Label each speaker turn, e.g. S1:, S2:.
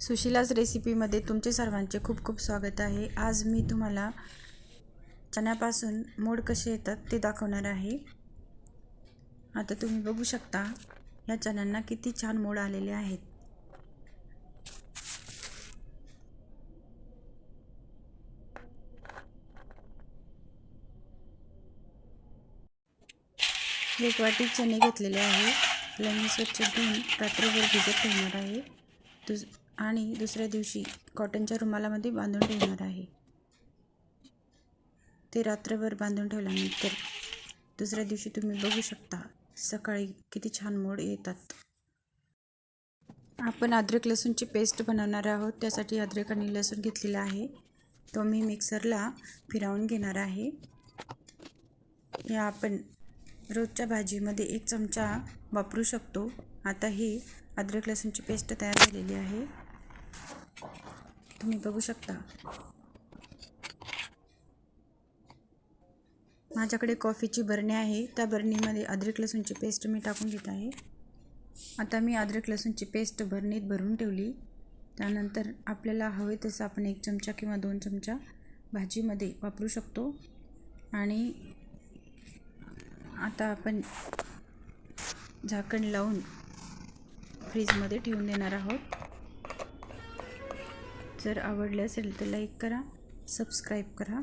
S1: सुशिलाच रेसिपीमध्ये तुमचे सर्वांचे खूप खूप स्वागत आहे. आज मी तुम्हाला चण्यापासून मोड कसे येतात ते दाखवणार आहे. आता तुम्ही बघू शकता या चण्यांना किती छान मोड आलेले आहेत. एक वाटी चणे घेतलेले आहे. त्याला मी स्वच्छ धुवून रात्रभर भिजत ठेवणार आहे. तुझ आणि दुसऱ्या दिवशी कॉटनच्या रुमालामध्ये बांधून ठेवणार आहे. ते रात्रभर बांधून ठेवल्यानंतर दुसऱ्या दिवशी तुम्ही बघू शकता सकाळी किती छान मोड येतात. आपण अद्रक लसूणची पेस्ट बनवणार आहोत. त्यासाठी अद्रक आणि लसूण घेतलेला आहे. तो मी मिक्सरला फिरवून घेणार आहे. या आपण रोजच्या भाजीमध्ये एक चमचा वापरू शकतो. आता ही अद्रक लसूणची पेस्ट तयार झालेली आहे. तुम्ही बघू शकता. माझ्याकडे कॉफीची बरणी आहे. त्या बरणीमध्ये अद्रक लसूणची पेस्ट मी टाकून घेत आहे. आता मी अद्रक लसूणची पेस्ट बरणीत भरून ठेवली. त्यानंतर आपल्याला हवे तसं आपण एक चमचा किंवा दोन चमचा भाजीमध्ये वापरू शकतो. आणि आता आपण झाकण लावून फ्रीजमध्ये ठेवून देणार आहोत. जर आवडले असेल तर लाईक करा सबस्क्राईब करा.